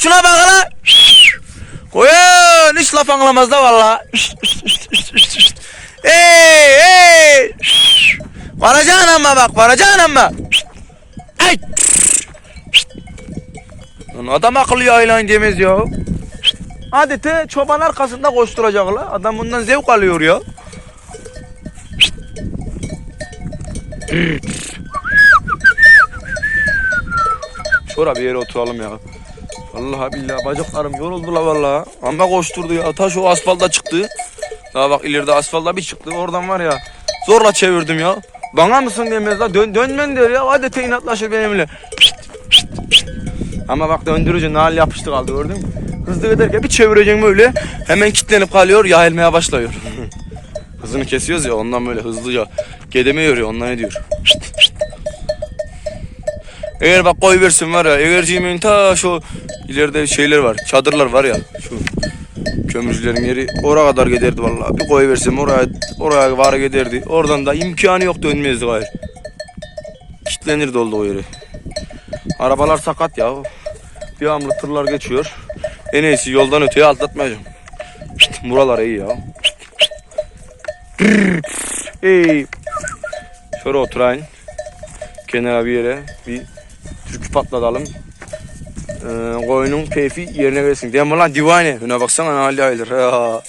şuna bak lan. Koyun hiç laf anlamaz da valla. Ey ey. Varacaksın ama bak varacaksın ama. Ay. Lan adam akıllı yaylan demez ya. Adeti çoban arkasında koşturacak la. Adam bundan zevk alıyor ya. Şura bir yere oturalım ya. Vallahi billahi bacaklarım yoruldu la vallahi. Amma koşturdu ya. Ta şu asfalda çıktı. Daha bak ileride asfalda bir çıktı. Oradan var ya. Zorla çevirdim ya. Bana mısın demez la. Dön, dönmen diyor ya. Adeta inatlaşır benimle. Pişt, pişt, pişt. Ama bak döndürücü nal yapıştı kaldı gördün mü? Hızlı giderken bir çevireceksin böyle. Hemen kilitlenip kalıyor. Yayılmaya başlıyor. Hızını kesiyoruz ya ondan böyle hızlıca. Gedemiyor ya ondan ne diyor. Pişt, pişt. Eğer bak koy versin var ya Egerciğimin ta şu ileride şeyler var çadırlar var ya şu kömürcülerin yeri oraya kadar giderdi vallahi. Bir koy versem oraya oraya var giderdi. Oradan da imkanı yok dönmezdi gayrı. Kitlenirdi oldu o yeri. Arabalar sakat ya. Devamlı tırlar geçiyor. En iyisi yoldan öteye atlatmayacağım. Pişt, buralar iyi ya. Hey. Şöyle oturayım. Kenara bir yere bir patlatalım. Ee, koyunun keyfi yerine gelsin. Değil mi lan divane? Şuna baksana ne hali ayılır. Ya.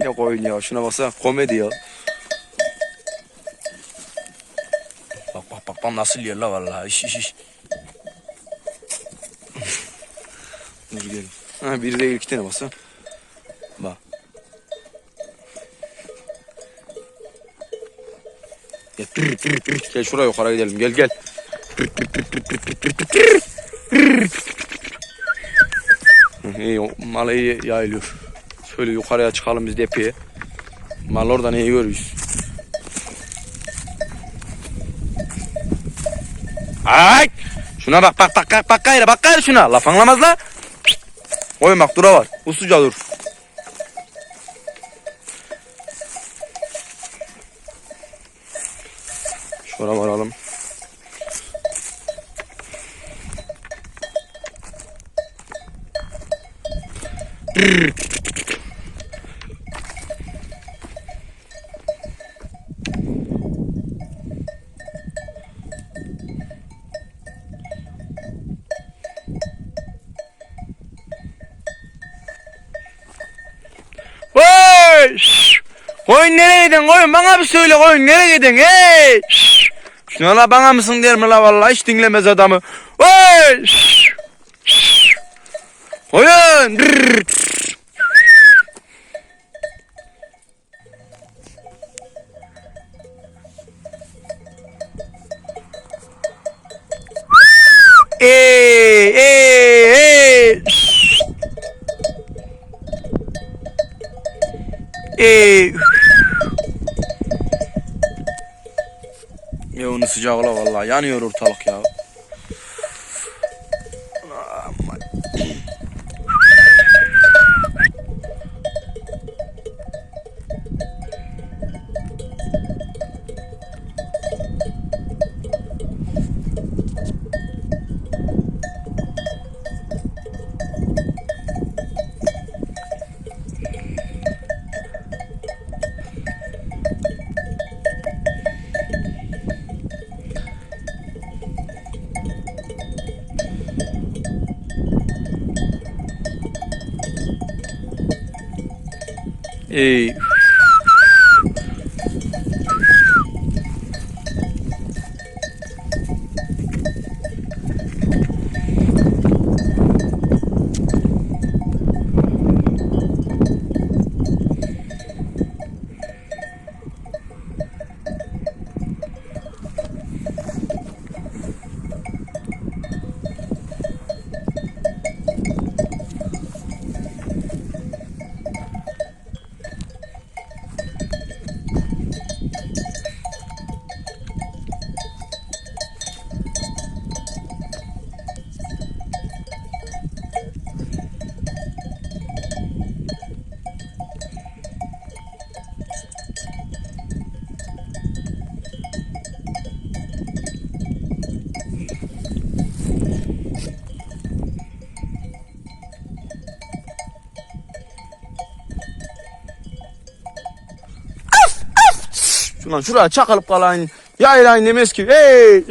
Ne koyun ya şuna baksana komedi ya. Bak bak bak bak nasıl yer la vallahi iş iş iş. Dur gidelim. Ha biri değil iki tane baksana. Bak. Gel, pır, pır, pır. gel şuraya yukarı gidelim gel gel. İyi mal iyi yayılıyor. Şöyle yukarıya çıkalım biz de epeye. Mal oradan iyi görüyoruz. Ay! Şuna bak bak bak bak bak gayrı bak gayrı şuna. Laf anlamaz la. Pişt. Oy bak dura var. Usuca dur. Şura varalım. Koyun nereye gidin koyun bana bir söyle koyun nereye gidin hey! şşş! Şuna la bana mısın der mi la vallahi hiç dinlemez adamı. Hey! şşş! şşş! Koyun! Rrrr! Ey ey ey! şşş! Ey! Ya onu sıcakla vallahi yanıyor ortalık ya. Ey. Şuradan şuraya çakılıp kalayın. Yaylayın demez ki. Hey.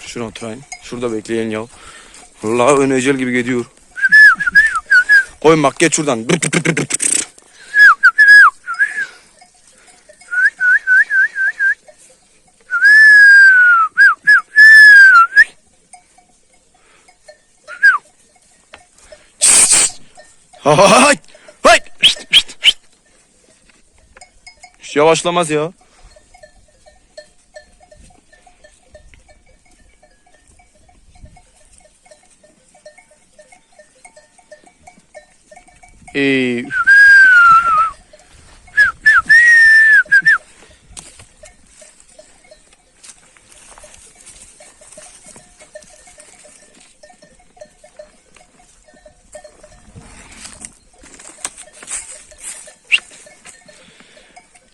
Şuraya oturayım. Şurada bekleyin ya. Vallahi ön ecel gibi gidiyor. Koyun bak geç şuradan. Yavaşlamaz ya. Ee,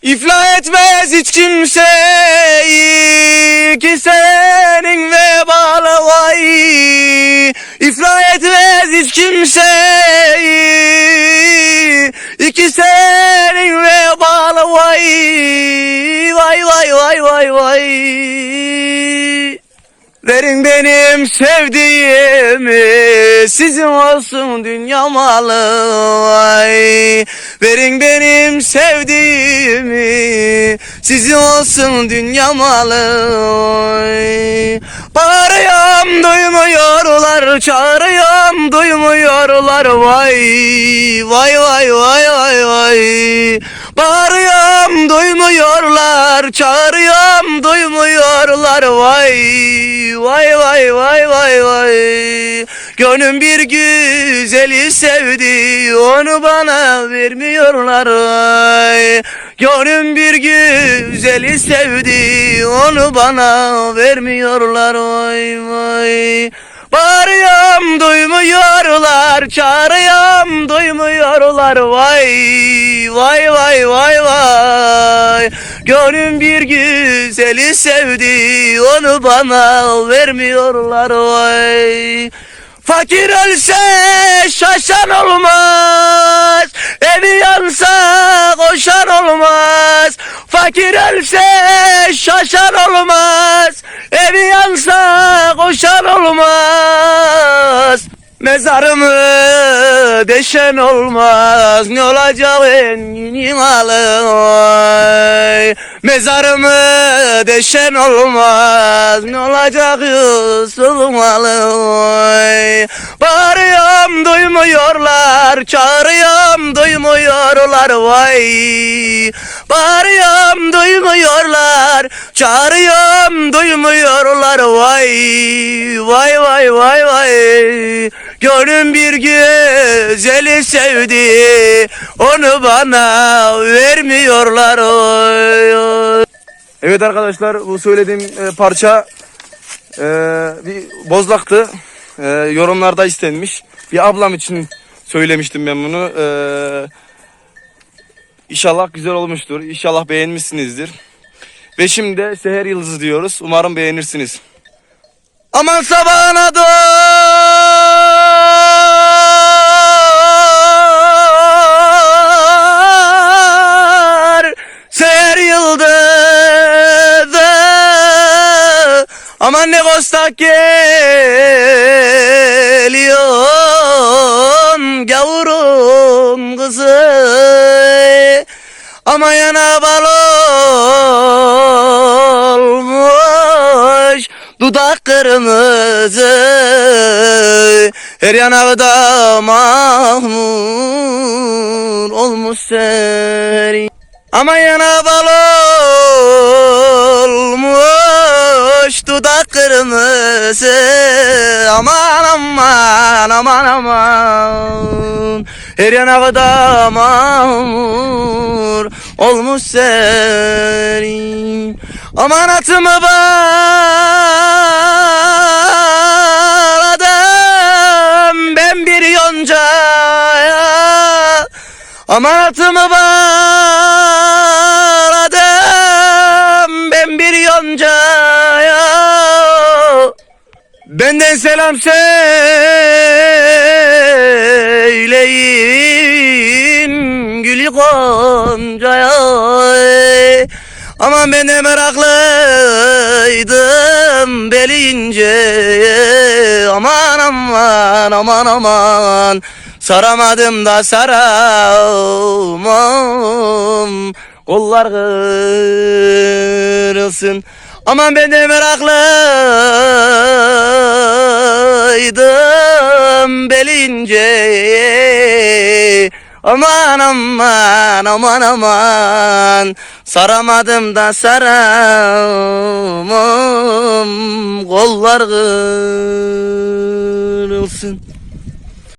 İflah etmez hiç kimseyi ki senin vebalı vay. İflah etmez hiç kimseyi iki senin vebalı vay. Vay vay vay vay vay Verin benim sevdiğimi Sizin olsun dünya malı vay Verin benim sevdiğimi Sizin olsun dünya malı vay Bağırıyorum duymuyorlar Çağırıyorum duymuyorlar Vay. Vay vay vay vay vay Bağırıyorum duymuyorlar. Çağırıyorum duymuyorlar. Vay vay vay vay vay vay. Gönlüm bir güzeli sevdi. Onu bana vermiyorlar. Vay Gönlüm bir güzeli sevdi. Onu bana vermiyorlar. Vay vay Bağırıyorum duymuyorlar. Çağırıyorum duymuyorlar. Vay vay vay vay vay. Gönlüm bir güzeli sevdi. Onu bana vermiyorlar. Vay Fakir ölse şaşan olmaz. Evi yansa koşan olmaz. Fakir ölse şaşan olmaz. Evi yansa koşan olmaz Mezarımı deşen olmaz Ne olacak engin alay. Mezarımı deşen olmaz Ne olacak Yusuf'um alay. Bağırıyorum duymuyorlar Çağırıyorum duymuyorlar Vay. Bağırıyorum duymuyorlar Çağırıyorum duymuyorlar Vay. Vay vay vay vay Gönlüm bir güzeli sevdi Onu bana vermiyorlar oy, oy. Evet arkadaşlar bu söylediğim e, parça e, bir bozlaktı. E, yorumlarda istenmiş. Bir ablam için söylemiştim ben bunu. E, İnşallah güzel olmuştur. İnşallah beğenmişsinizdir. Ve şimdi Seher Yıldızı diyoruz. Umarım beğenirsiniz. Aman sabahına doğar Aman ne kostak geliyorsun Gavurun kızı. Ama yana bal olmuş Dudak kırmızı. Her yanağı da mahmur Olmuş seri Ama yana bal Dudak kırmızı. Aman aman aman aman. Her yanağı da mahmur Olmuş serin. Aman atımı bağladım Ben bir yoncaya. Aman atımı bağladım benden selam söyleyin Gülü Gonca'ya. Aman ben de meraklıydım belince Aman aman aman aman. Saramadım da saramam. Kollar kız kırılsın Aman ben de meraklıydım beli ince Aman aman aman aman. Saramadım da saramam. Kollar kırılsın